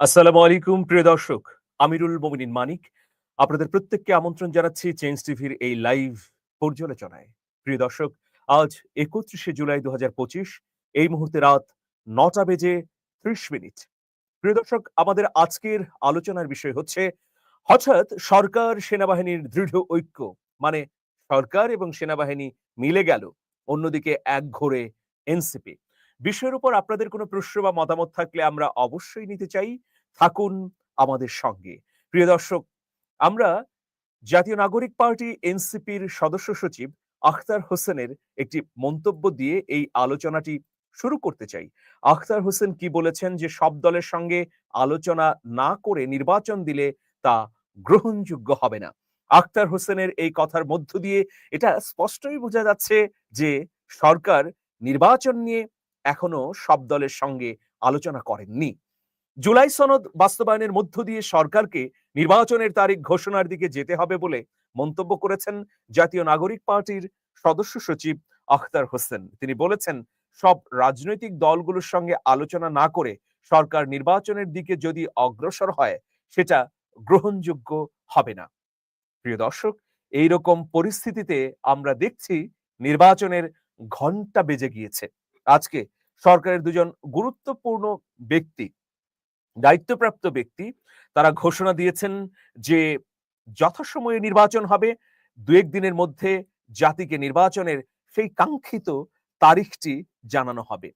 আসসালামু আলাইকুম, প্রিয় দর্শক। আমিরুল মোমিনিন মানিক। আপনাদের প্রত্যেককে আমন্ত্রণ জানাচ্ছি চেঞ্জ টিভির এই লাইভ পর্যালোচনায়। প্রিয় দর্শক, আজ একত্রিশে জুলাই দু হাজার পঁচিশ, এই মুহূর্তে রাত নটা বেজে ত্রিশ মিনিট। প্রিয় দর্শক, আমাদের আজকের আলোচনার বিষয় হচ্ছে, হঠাৎ সরকার সেনাবাহিনীর দৃঢ় ঐক্য মানে সরকার এবং সেনাবাহিনী মিলে গেল, অন্যদিকে এক ঘোরে এনসিপি বিষয়ের উপর আপনাদের কোনো প্রশ্ন বা মতামত থাকলে আমরা অবশ্যই নিতে চাই থাকুন আমাদের সঙ্গে। প্রিয় দর্শক, আমরা জাতীয় নাগরিক পার্টি এনসিপির সদস্য সচিব আখতার হোসেনের একটি মন্তব্য দিয়ে এই আলোচনাটি শুরু করতে চাই। আখতার হোসেন কি বলেছেন যে, সব দলের সঙ্গে আলোচনা না করে নির্বাচন দিলে তা গ্রহণযোগ্য হবে না। আখতার হোসেনের এই কথার মধ্য দিয়ে এটা স্পষ্টই বোঝা যাচ্ছে যে, সরকার নির্বাচন নিয়ে এখনও সব দলের সঙ্গে আলোচনা করেননি। জুলাই সনদ বাস্তবায়নের মধ্য দিয়ে সরকারকে নির্বাচনের তারিখ ঘোষণার দিকে যেতে হবে বলে মন্তব্য করেছেন জাতীয় নাগরিক পার্টির সদস্য সচিব আখতার হোসেন। তিনি বলেছেন, সব রাজনৈতিক দলগুলোর সঙ্গে আলোচনা না করে সরকার নির্বাচনের দিকে যদি অগ্রসর হয়, সেটা গ্রহণযোগ্য হবে না। প্রিয় দর্শক, এইরকম পরিস্থিতিতে আমরা দেখছি নির্বাচনের ঘণ্টা বেজে গিয়েছে। আজকে সরকারের দুজন গুরুত্বপূর্ণ ব্যক্তি দায়িত্বপ্রাপ্ত ব্যক্তি, তারা ঘোষণা দিয়েছেন যে যথাসময়ে নির্বাচন হবে। দু দিনের মধ্যে জাতিকে নির্বাচনের সেই কাঙ্ক্ষিত তারিখটি জানানো হবে।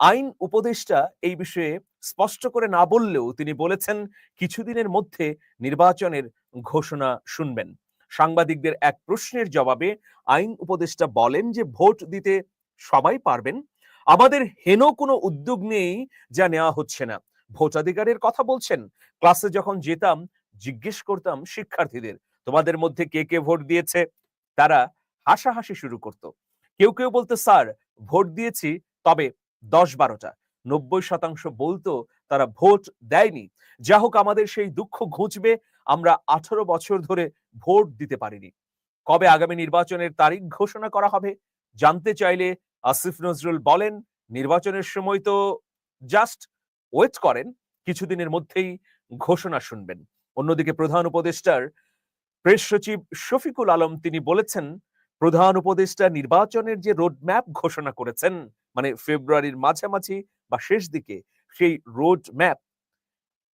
আইন উপদেষ্টা এই বিষয়ে স্পষ্ট করে না বললেও তিনি বলেছেন, কিছুদিনের মধ্যে নির্বাচনের ঘোষণা শুনবেন। সাংবাদিকদের এক প্রশ্নের জবাবে আইন উপদেষ্টা বলেন যে ভোট দিতে সবাই পারবেন। আমাদের হেন কোনো উদ্যোগ নেই যা নেওয়া হচ্ছে না। ভোটাধিকারের কথা বলছেন? ক্লাসে যখন যেতাম, জিজ্ঞেস করতাম শিক্ষার্থীদের, তোমাদের মধ্যে কে কে ভোট দিয়েছে? তারা হাসাহাসি শুরু করত। কেউ কেউ বলতো, স্যার, ভোট দিয়েছি, তবে দশ বারোটা। নব্বই শতাংশ বলতো, তারা ভোট দেয়নি। যা হোক, আমাদের সেই দুঃখ ঘুচবে, আমরা আঠারো বছর ধরে ভোট দিতে পারিনি। কবে আগামী নির্বাচনের তারিখ ঘোষণা করা হবে? জানতে চাইলে আসিফ নজরুল বলেন, নির্বাচনের সময় তো জাস্ট ওয়েট করেন, কিছুদিনের মধ্যেই ঘোষণা শুনবেন। অন্যদিকে প্রধান উপদেষ্টার প্রেস সচিব শফিকুল আলম তিনি বলেছেন, প্রধান উপদেষ্টা নির্বাচনের যে রোডম্যাপ ঘোষণা করেছেন মানে ফেব্রুয়ারির মাঝামাঝি বা শেষ দিকে সেই রোড ম্যাপ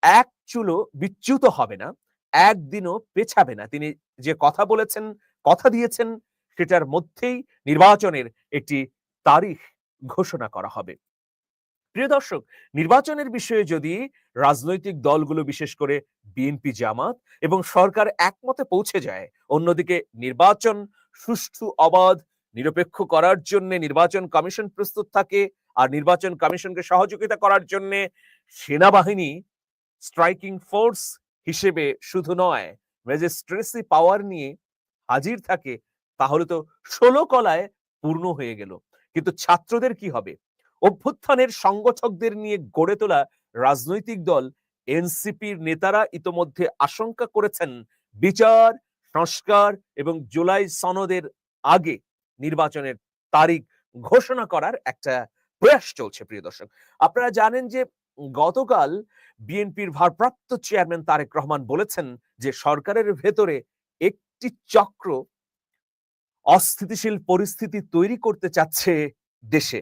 এক চুলো বিচ্যুত হবে না, একদিনও পেছাবে না। তিনি যে কথা বলেছেন, কথা দিয়েছেন, সেটার মধ্যেই নির্বাচনের একটি তারিখ ঘোষণা করা হবে। প্রিয় দর্শক, নির্বাচনের বিষয়ে যদি রাজনৈতিক দলগুলো বিশেষ করে বিএনপি জামাত এবং সরকার একমতে পৌঁছে যায়, অন্যদিকে নির্বাচন সুষ্ঠু, অবাধ, নিরপেক্ষ করার জন্য নির্বাচন কমিশন প্রস্তুত থাকে আর নির্বাচন কমিশনকে সহযোগিতা করার জন্য সেনাবাহিনী স্ট্রাইকিং ফোর্স হিসেবে শুধু নয় রেজিস্ট্রেসি পাওয়ার নিয়ে হাজির থাকে, তাহলে তো ষোলো কলায় পূর্ণ হয়ে গেল। কিন্তু ছাত্রদের কি হবে? অভ্যুত্থানের সংগঠকদের নিয়ে গড়ে তোলা রাজনৈতিক দল এনসিপির নেতারা ইতোমধ্যে আশঙ্কা করেছেন বিচার, সংস্কার এবং জুলাই সনদের আগে নির্বাচনের তারিখ ঘোষণা করার একটা প্রয়াস চলছে, প্রিয় দর্শক। আপনারা জানেন যে গতকাল বিএনপির ভারপ্রাপ্ত চেয়ারম্যান তারেক রহমান বলেছেন যে সরকারের ভেতরে একটি চক্র অস্থিতিশীল পরিস্থিতি তৈরি করতে চাচ্ছে দেশে।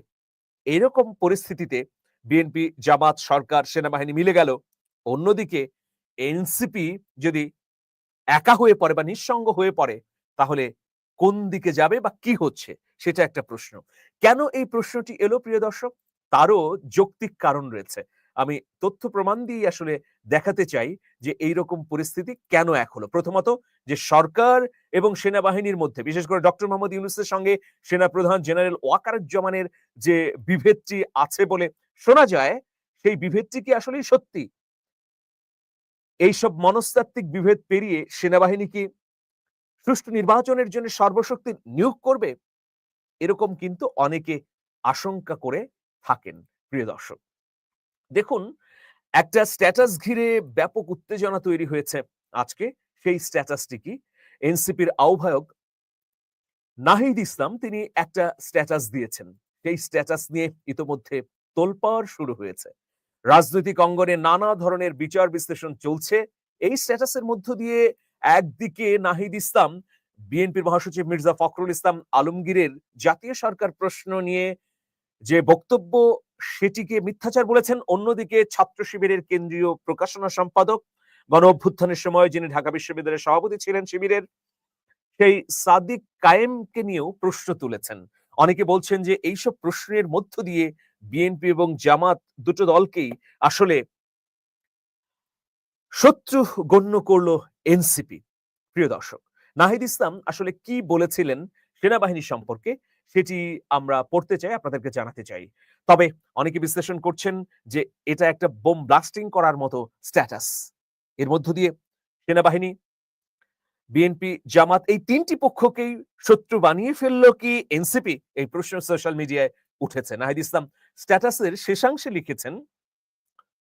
এরকম পরিস্থিতিতে বিএনপি, জামাত, সরকার, সেনাবাহিনী মিলে গেল। অন্যদিকে এনসিপি যদি একা হয়ে পড়ে বা নিঃসঙ্গ হয়ে পড়ে, তাহলে কোন দিকে যাবে বা কি হচ্ছে? সেটা একটা প্রশ্ন। কেন এই প্রশ্নটি এলো প্রিয় দর্শক? তারও যৌক্তিক কারণ রয়েছে। আমি তথ্য প্রমাণ দিয়ে আসলে দেখাতে চাই যে এই রকম পরিস্থিতি কেন এক হলো। প্রথমত যে সরকার এবং সেনাবাহিনীর মধ্যে, বিশেষ করে ডক্টর মোহাম্মদ ইউনুসের সঙ্গে সেনা প্রধান জেনারেল ওয়াকারুজ্জামানের যে বিভেদটি আছে বলে শোনা যায়, সেই বিভেদটি কি আসলে সত্যি? এইসব মনস্তাত্ত্বিক বিভেদ পেরিয়ে সেনাবাহিনী কি সুষ্ঠু নির্বাচনের জন্য সর্বশক্তি নিয়োগ করবে? এরকম কিন্তু অনেকে আশঙ্কা করে থাকেন, প্রিয় দর্শক। দেখুন, একটা স্ট্যাটাস ঘিরে ব্যাপক উত্তেজনা তৈরি হয়েছে আজকে। সেই স্ট্যাটাসটি কি? এনসিপির আহ্বায়ক নাহিদ ইসলাম, তিনি একটা স্ট্যাটাস দিয়েছেন। সেই স্ট্যাটাস নিয়ে ইতোমধ্যে তোলপাড় শুরু হয়েছে। রাজনৈতিক অঙ্গনে নানা ধরনের বিচার বিশ্লেষণ চলছে। এই স্ট্যাটাসের মধ্য দিয়ে একদিকে নাহিদ ইসলাম, বিএনপির মহাসচিব মির্জা ফখরুল ইসলাম আলমগীরের জাতীয় সরকার প্রশ্ন নিয়ে যে বক্তব্য সেটিকে মিথ্যাচার বলেছেন। অন্যদিকে ছাত্র শিবিরের কেন্দ্রীয় প্রকাশনা সম্পাদক, গণ অভ্যুত্থানের সময় যিনি ঢাকা বিশ্ববিদ্যালয়ের সভাপতি ছিলেন শিবিরের, সেই সাদিক কায়েমকে নিয়েও প্রশ্ন তুলেছেন। অনেকে বলছেন যে এইসব প্রশ্নের মধ্য দিয়ে বিএনপি এবং জামাত দুটো দলকেই আসলে শত্রু গণ্য করল এনসিপি। প্রিয় দর্শক, নাহিদ ইসলাম আসলে কি বলেছিলেন সেনাবাহিনী সম্পর্কে সেটি আমরা পড়তে চাই, আপনাদেরকে জানাতে চাই। তবে অনেকে বিশ্লেষণ করছেন যে এটা একটা বোম ব্লাস্টিং করার মতো স্ট্যাটাস এর মধ্য দিয়ে সেনাবাহিনী বিএনপি জামাত এই তিনটি পক্ষকেই শত্রু বানিয়ে ফেলল কি এনসিপি এই প্রশ্ন সোশ্যাল মিডিয়ায় উঠেছে। নাহিদ ইসলাম স্ট্যাটাসের শেষাংশে লিখেছেন,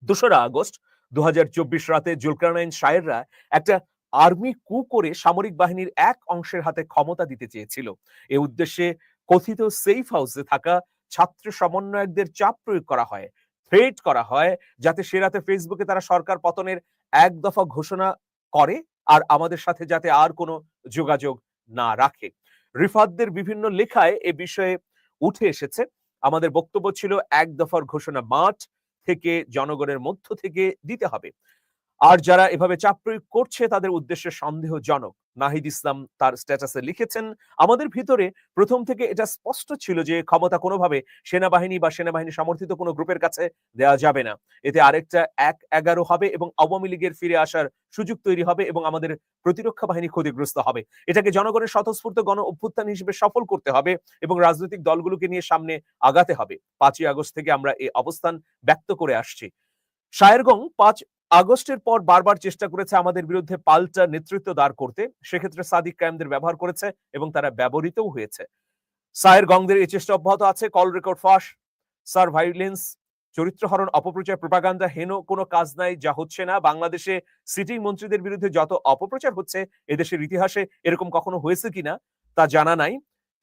দোসরা আগস্ট দু হাজার চব্বিশ রাতে জুলকারনাইন শায়েররা একটা আর্মি কু করে সামরিক বাহিনীর এক অংশের হাতে ক্ষমতা দিতে চেয়েছিল। এ উদ্দেশ্যে কথিত সেফ হাউসে থাকা ছাত্র সমন্বয়কদের চাপ প্রয়োগ করা হয় থ্রেট করা হয়, যাতে সে রাতে ফেসবুকে তারা সরকার পতনের এক দফা ঘোষণা করে আর আমাদের সাথে যাতে আর কোনো যোগাযোগ না রাখে। রিফাতদের বিভিন্ন লেখায় এ বিষয়ে উঠে এসেছে। আমাদের বক্তব্য ছিল, এক দফার ঘোষণা মাঠ থেকে জনগণের মধ্য থেকে দিতে হবে। আর যারা এভাবে চাপ প্রয়োগ করছে, তাদের উদ্দেশ্যে সন্দেহজনক। নাহিদ ইসলাম তার স্ট্যাটাসে লিখেছেন, আমাদের ভিতরে প্রথম থেকে এটা স্পষ্ট ছিল যে ক্ষমতা কোনোভাবে সেনাবাহিনী বা সেনাবাহিনী সমর্থিত কোনো গ্রুপের কাছে দেওয়া যাবে না। এতে আরেকটা এক এগারো হবে এবং আওয়ামী লীগের ফিরে আসার সুযোগ তৈরি হবে এবং আমাদের প্রতিরক্ষা বাহিনী ক্ষতিগ্রস্ত হবে। এটাকে জনগণের স্বতঃস্ফূর্ত গণ অভ্যুত্থান হিসেবে সফল করতে হবে এবং রাজনৈতিক দলগুলোকে নিয়ে সামনে আগাতে হবে। পাঁচই আগস্ট থেকে আমরা এই অবস্থান ব্যক্ত করে আসছি। শায়েরগং পাঁচ আগস্টের পর বারবার চেষ্টা করেছে আমাদের বিরুদ্ধে পাল্টা নেতৃত্ব দাঁড় করতে। সেক্ষেত্রে সাদিক কায়েমদের ব্যবহার করেছে এবং তারা ব্যবহৃতও হয়েছে। সায়ের গংদের এই চেষ্টা অব্যাহত আছে। কল রেকর্ড ফাঁস, সার ভাইলেন্স চরিত্রহরণ, অপপ্রচার, প্রপাগান্ডা হেন কোনো কাজ নাই, যা হচ্ছে না। বাংলাদেশে সিটিং মন্ত্রীদের বিরুদ্ধে যত অপপ্রচার হচ্ছে এদেশের ইতিহাসে এরকম কখনো হয়েছে কিনা তা জানা নাই।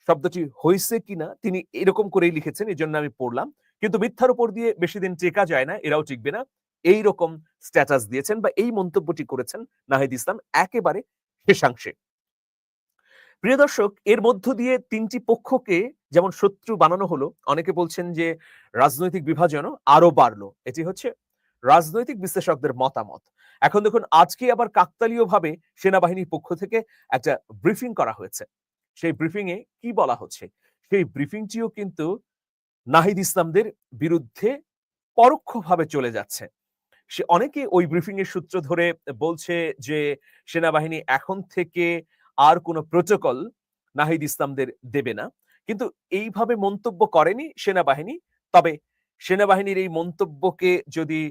শব্দটি হয়েছে কিনা তিনি এরকম করেই লিখেছেন এই জন্য আমি পড়লাম। কিন্তু মিথ্যার উপর দিয়ে বেশি দিন টেকা যায় না, এরাও টিকবে না। এই রকম স্ট্যাটাস দিয়েছেন বা এই মন্তব্যটি করেছেন নাহিদ ইসলাম একেবারে শেষাংশে। প্রিয় দর্শক, এর মধ্য দিয়ে তিনটি পক্ষকে যেমন শত্রু বানানো হলো, অনেকে বলছেন যে রাজনৈতিক বিভাজনও আরও বাড়লো। এটি হচ্ছে রাজনৈতিক বিশ্লেষকদের মতামত। এখন দেখুন, আজকে আবার কাকতালীয় ভাবে সেনাবাহিনীর পক্ষ থেকে একটা ব্রিফিং করা হয়েছে। সেই ব্রিফিং এ কি বলা হচ্ছে? সেই ব্রিফিংটিও কিন্তু নাহিদ ইসলামদের বিরুদ্ধে পরোক্ষভাবে চলে যাচ্ছে। সে অনেকে ওই ব্রিফিং এর সূত্র ধরে বলছে যে, সেনাবাহিনী এখন থেকে আর কোনো প্রোটোকল নাহিদ ইসলামদের দেবে না। কিন্তু এইভাবে মন্তব্য করেনি সেনাবাহিনী। তবে সেনাবাহিনীর এই মন্তব্যকে যদি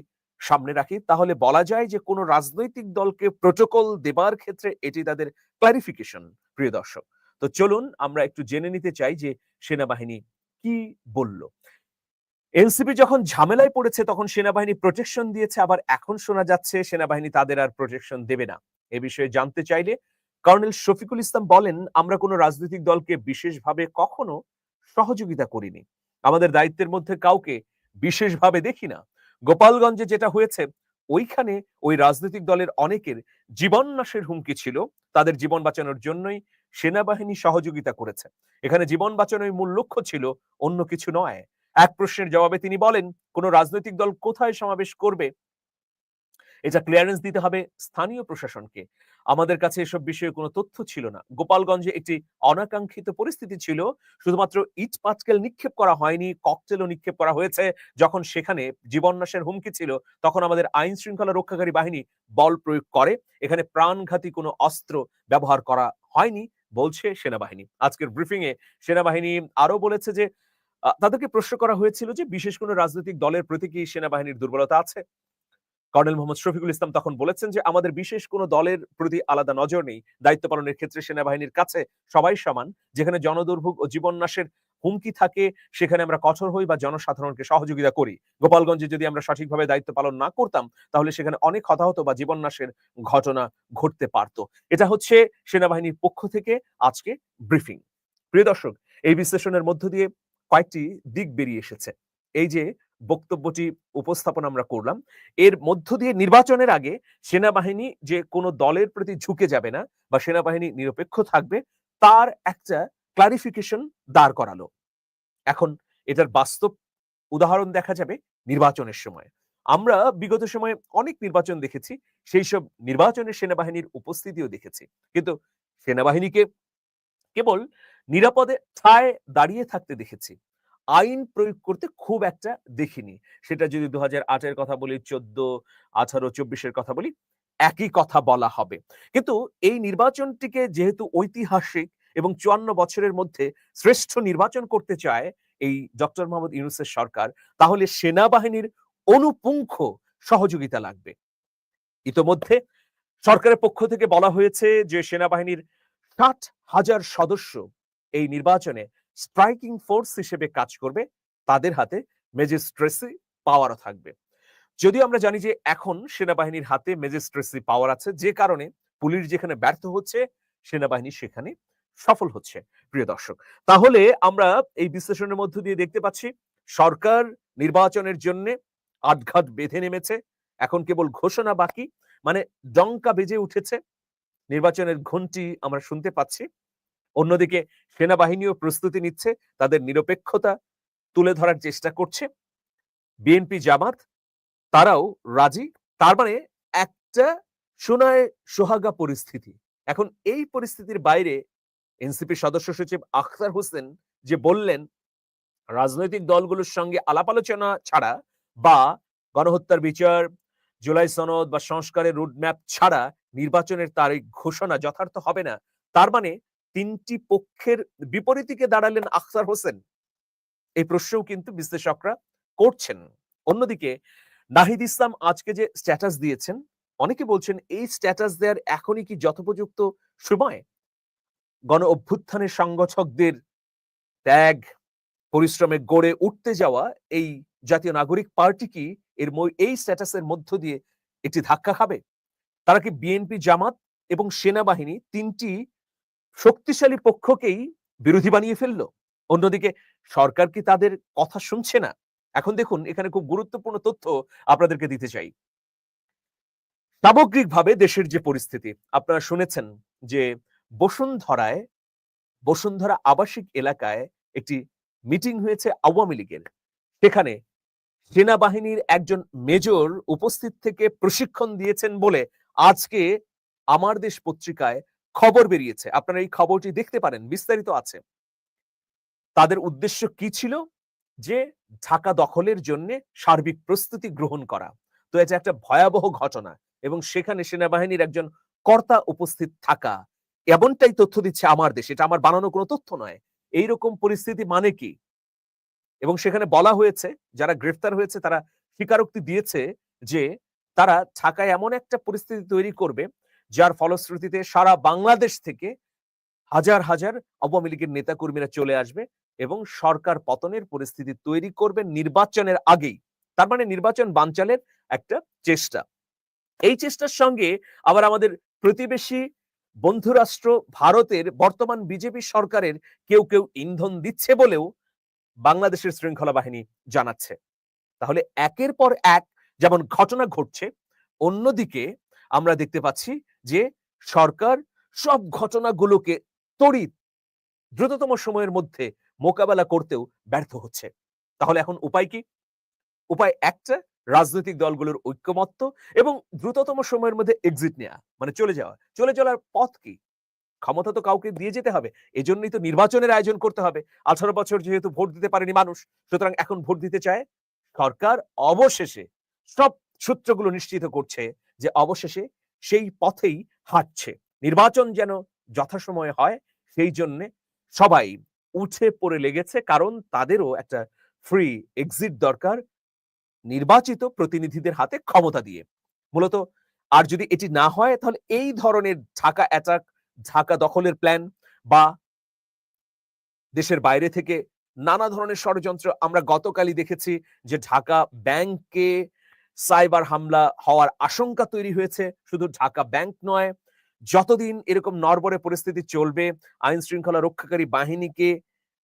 সামনে রাখি, তাহলে বলা যায় যে, কোনো রাজনৈতিক দলকে প্রোটোকল দেবার ক্ষেত্রে এটি তাদের ক্লারিফিকেশন, প্রিয় দর্শক। তো চলুন আমরা একটু জেনে নিতে চাই যে, সেনাবাহিনী কি বলল। এনসিপি যখন ঝামেলায় পড়েছে, তখন সেনাবাহিনী প্রোটেকশন দিয়েছে, আবার এখন শোনা যাচ্ছে সেনাবাহিনী তাদের আর প্রোটেকশন দেবে না। এ বিষয়ে জানতে চাইলে কর্নেল শফিকুল ইসলাম বলেন, আমরা কোনো রাজনৈতিক দলকে বিশেষভাবে কখনো সহযোগিতা করিনি। আমাদের দায়িত্বের মধ্যে কাউকে বিশেষভাবে দেখি না। গোপালগঞ্জে যেটা হয়েছে, ওইখানে ওই রাজনৈতিক দলের অনেকের জীবন নাশের হুমকি ছিল। তাদের জীবন বাঁচানোর জন্যই সেনাবাহিনী সহযোগিতা করেছে। এখানে জীবন বাঁচানোর মূল লক্ষ্য ছিল অন্য কিছু নয়। এক প্রশ্নের জবাবে তিনি বলেন, কোন রাজনৈতিক দল কোথায় সমাবেশ করবে? এটা ক্লিয়ারেন্স দিতে হবে স্থানীয় প্রশাসনকে। আমাদের কাছে এসব বিষয়ে কোনো তথ্য ছিল না। গোপালগঞ্জে একটি অনাকাঙ্ক্ষিত পরিস্থিতি ছিল, শুধুমাত্র ইট পাটকেল নিক্ষেপ করা হয়নি, ককটেলও নিক্ষেপ করা হয়েছে। যখন সেখানে জীবননাশের হুমকি ছিল, তখন আমাদের আইন শৃঙ্খলা রক্ষাকারী বাহিনী বল প্রয়োগ করে। এখানে প্রাণঘাতী কোনো অস্ত্র ব্যবহার করা হয়নি, বলছে সেনাবাহিনী। আজকের ব্রিফিং এ সেনাবাহিনী আরও বলেছে যে তাদেরকে প্রশ্ন করা হয়েছিল যে বিশেষ কোনো রাজনৈতিক দলের প্রতি কি সেনাবাহিনীর দুর্বলতা আছে? কর্নেল মোহাম্মদ শফিকুল ইসলাম তখন বলেছেন যে আমাদের বিশেষ কোনো দলের প্রতি আলাদা নজর নেই। দায়িত্ব পালনের ক্ষেত্রে সেনাবাহিনীর কাছে সবাই সমান, যেখানে জনদুর্ভোগ ও জীবন নাশের হুমকি থাকে, সেখানে আমরা কঠোর হই বা জনসাধারণকে সহযোগিতা করি। গোপালগঞ্জে যদি আমরা সঠিকভাবে দায়িত্ব পালন না করতাম, তাহলে সেখানে অনেক হতাহত বা জীবন নাশের ঘটনা ঘটতে পারত। এটা হচ্ছে সেনাবাহিনীর পক্ষ থেকে আজকে ব্রিফিং। প্রিয় দর্শক, এই বিশ্লেষণের মধ্য দিয়ে কয়েকটি দিক বেরিয়ে এসেছে। এই যে বক্তব্যটি উপস্থাপন আমরা করলাম, এর মধ্য দিয়ে নির্বাচনের আগে সেনাবাহিনী যে কোনো দলের প্রতি ঝুঁকে যাবে না বা সেনাবাহিনী নিরপেক্ষ থাকবে, তার একটা ক্লারিফিকেশন দাঁড় করালো। এখন এটার বাস্তব উদাহরণ দেখা যাবে নির্বাচনের সময়। আমরা বিগত সময়ে অনেক নির্বাচন দেখেছি, সেই সব নির্বাচনে সেনাবাহিনীর উপস্থিতিও দেখেছি। কিন্তু সেনাবাহিনীকে কেবল নিরাপদে ঠায় দাঁড়িয়ে থাকতে দেখেছি। আইন প্রয়োগ করতে খুব একটা দেখিনি। সেটা যদি দু হাজার আটের কথা বলি, চোদ্দ, আঠারো চব্বিশের কথা বলি, একই কথা বলা হবে। কিন্তু এই নির্বাচনটিকে যেহেতু ঐতিহাসিক এবং চুয়ান্ন বছরের মধ্যে শ্রেষ্ঠ নির্বাচন করতে চায় এই ডক্টর মোহাম্মদ ইউনুসের সরকার, তাহলে সেনাবাহিনীর অনুপুঙ্খ সহযোগিতা লাগবে। ইতোমধ্যে সরকারের পক্ষ থেকে বলা হয়েছে যে, সেনাবাহিনীর ষাট হাজার সদস্য এই নির্বাচনে স্ট্রাইকিং ফোর্স হিসেবে কাজ করবে, তাদের হাতে ম্যাজিস্ট্রেসি পাওয়ারও থাকবে। যদিও আমরা জানি যে এখন সেনাবাহিনীর হাতে ম্যাজিস্ট্রেসি পাওয়ার আছে, যে কারণে পুলিশ যেখানে ব্যর্থ হচ্ছে, সেনাবাহিনী সেখানে সফল হচ্ছে, প্রিয় দর্শক। তাহলে আমরা এই বিশ্লেষণের মধ্য দিয়ে দেখতে পাচ্ছি, সরকার নির্বাচনের জন্য আটঘাট বেঁধে নেমেছে, এখন কেবল ঘোষণা বাকি মানে ডঙ্কা বেজে উঠেছে। নির্বাচনের ঘন্টি আমরা শুনতে পাচ্ছি। অন্যদিকে সেনাবাহিনীও প্রস্তুতি নিচ্ছে, তাদের নিরপেক্ষতা তুলে ধরার চেষ্টা করছে। বিএনপি জামাত, তারাও রাজি। তার মানে একটা সোনায় সোহাগা পরিস্থিতি। এখন এই পরিস্থিতির বাইরে এনসিপি সদস্য সচিব আখতার হোসেন যে বললেন, রাজনৈতিক দলগুলোর সঙ্গে আলাপ আলোচনা ছাড়া বা গণহত্যার বিচার, জুলাই সনদ বা সংস্কারের রুটম্যাপ ছাড়া নির্বাচনের তারিখ ঘোষণা যথার্থ হবে না। তার মানে তিনটি পক্ষের বিপরীতিকে দাঁড়ালেন আখতার হোসেন? এই প্রশ্নও কিন্তু বিশ্লেষকরা করছেন। অন্যদিকে নাহিদ ইসলাম আজকে যে স্ট্যাটাস দিয়েছেন, অনেকে বলছেন এই স্ট্যাটাস দেওয়ার এখনই কি যথোপযুক্ত সময়? গণ অভ্যুত্থানের সংগঠকদের ত্যাগ, পরিশ্রমে গড়ে উঠতে যাওয়া এই জাতীয় নাগরিক পার্টি কি এর এই স্ট্যাটাসের মধ্য দিয়ে একটি ধাক্কা খাবে? তারা কি বিএনপি জামাত এবং সেনাবাহিনী তিনটি শক্তিশালী পক্ষকেই বিরোধী বানিয়ে ফেলল। অন্যদিকে সরকার কি তাদের কথা শুনছে না? এখন দেখুন, এখানে খুব গুরুত্বপূর্ণ তথ্য আপনাদেরকে দিতে চাই। সামগ্রিকভাবে দেশের যে পরিস্থিতি, আপনারা শুনেছেন যে বসুন্ধরায়, বসুন্ধরা আবাসিক এলাকায় একটি মিটিং হয়েছে আওয়ামী লীগের। সেখানে সেনাবাহিনীর একজন মেজর উপস্থিত থেকে প্রশিক্ষণ দিয়েছেন বলে আজকে আমার দেশ পত্রিকায় খবর বেরিয়েছে। আপনারা এই খবরটি দেখতে পারেন, বিস্তারিত আছে। তাদের উদ্দেশ্য কি ছিল? যে ঢাকা দখলের জন্য সার্বিক প্রস্তুতি গ্রহণ করা। তো এটা একটা ভয়াবহ ঘটনা এবং সেখানে সেনাবাহিনীর একজন কর্তা উপস্থিত থাকা। এমনটাই তথ্য দিচ্ছে আমার দেশ। এটা আমার বানানো কোনো তথ্য নয়। এইরকম পরিস্থিতি মানে কি? এবং সেখানে বলা হয়েছে, যারা গ্রেফতার হয়েছে, তারা স্বীকারোক্তি দিয়েছে যে তারা ঢাকায় এমন একটা পরিস্থিতি তৈরি করবে যার ফলশ্রুতিতে সারা বাংলাদেশ থেকে হাজার হাজার আওয়ামী লীগের নেতাকর্মীরা চলে আসবে এবং সরকার পতনের পরিস্থিতি তৈরি করবে নির্বাচনের আগেই। তার মানে নির্বাচন বানচালের একটা চেষ্টা। এই চেষ্টার সঙ্গে আবার আমাদের প্রতিবেশী বন্ধুরাষ্ট্র ভারতের বর্তমান বিজেপি সরকারের কেউ কেউ ইন্ধন দিচ্ছে বলেও বাংলাদেশের শৃঙ্খলা বাহিনী জানাচ্ছে। তাহলে একের পর এক যেমন ঘটনা ঘটছে, অন্যদিকে আমরা দেখতে পাচ্ছি যে সরকার সব ঘটনাগুলোকে তড়িৎ দ্রুততম সময়ের মধ্যে মোকাবেলা করতেও ব্যর্থ হচ্ছে। তাহলে এখন উপায় কি? উপায় একটা, রাজনৈতিক দলগুলোর ঐক্যমত্য এবং দ্রুততম সময়ের মধ্যে এক্সিট নেওয়া মানে চলে যাওয়া। চলে চলার পথ কি? ক্ষমতা তো কাউকে দিয়ে যেতে হবে, এজন্যই তো নির্বাচনের আয়োজন করতে হবে। আঠারো বছর যেহেতু ভোট দিতে পারেনি মানুষ, সুতরাং এখন ভোট দিতে চায়, সরকার অবশেষে সব সূত্রগুলো নিশ্চিত করছে যে অবশেষে সেই পথেই হাঁটছে। নির্বাচন যেন যথাসময়ে হয়, সেই জন্যে সবাই উঠে পড়ে লেগেছে, কারণ তাদেরও একটা ফ্রি এক্সিট দরকার নির্বাচিত প্রতিনিধিদের হাতে ক্ষমতা দিয়ে। মূলত আর যদি এটি না হয়, তাহলে এই ধরনের ঢাকা অ্যাটাক ঢাকা দখলের প্ল্যান বা দেশের বাইরে থেকে নানা ধরনের ষড়যন্ত্র আমরা গতকালই দেখেছি যে ঢাকা ব্যাংকে সাইবার হামলা হওয়ার আশঙ্কা তৈরি হয়েছে। শুধু ঢাকা ব্যাংক নয়, যতদিন এরকম নরবরে পরিস্থিতি চলবে আইন শৃঙ্খলা রক্ষাকারী বাহিনীকে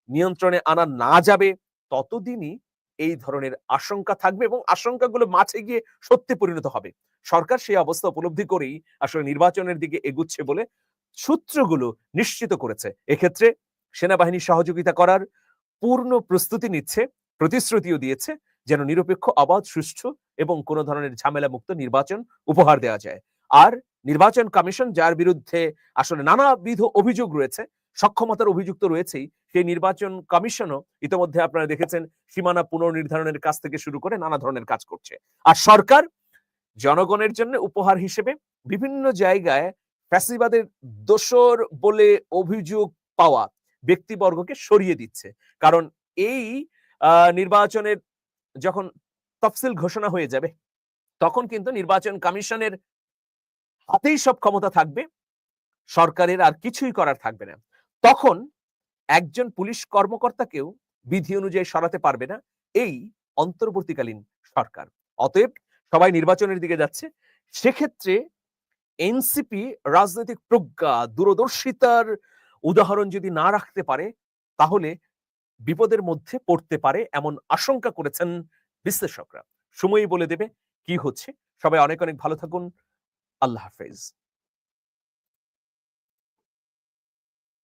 নিয়ন্ত্রণে আনা না যাবে, ততদিনই এই ধরনের আশঙ্কা থাকবে এবং আশঙ্কাগুলো মাঝে গিয়ে সত্যি পরিণত হবে। সরকার সেই অবস্থা উপলব্ধি করেই আসলে নির্বাচনের দিকে এগুচ্ছে বলে সূত্রগুলো নিশ্চিত করেছে। এক্ষেত্রে সেনাবাহিনীর সহযোগিতা করার পূর্ণ প্রস্তুতি নিচ্ছে, প্রতিশ্রুতিও দিয়েছে, যেন নিরপেক্ষ, অবাধ, সুষ্ঠু এবং কোনো ধরনের ঝামেলা মুক্ত নির্বাচন উপহার দেওয়া যায়। আর নির্বাচন কমিশন যার বিরুদ্ধে আসলে নানাবিধ অভিযোগ রয়েছে, সক্ষমতার অভিযুক্ত রয়েছেই, সেই নির্বাচন কমিশনও ইতিমধ্যে আপনারা দেখেছেন সীমানা পুনর্নির্ধারণের কাজ থেকে শুরু করে নানা ধরনের কাজ করছে। আর সরকার জনগণের জন্য উপহার হিসেবে বিভিন্ন জায়গায় ফ্যাসিবাদের দোসর বলে অভিযোগ পাওয়া ব্যক্তিবর্গকে সরিয়ে দিচ্ছে। কারণ এই নির্বাচনের যখন তফসিল ঘোষণা হয়ে যাবে। তখন কিন্তু নির্বাচন কমিশনের হাতেই সব ক্ষমতা থাকবে। সরকারের আর কিছুই করার থাকবে না। তখন একজন পুলিশ কর্মকর্তাকেও বিধি অনুযায়ী সরাতে পারবে না এই অন্তর্বর্তীকালীন সরকার। অতএব সবাই নির্বাচনের দিকে যাচ্ছে। সেক্ষেত্রে এনসিপি রাজনৈতিক প্রজ্ঞা, দূরদর্শিতার উদাহরণ যদি না রাখতে পারে, তাহলে বিপদের মধ্যে পড়তে পারে এমন আশঙ্কা করেছেন বিশ্লেষকরা। সময়ই বলে দেবে কি হচ্ছে। সবাই অনেক অনেক ভালো থাকুন। আল্লাহ হাফেজ।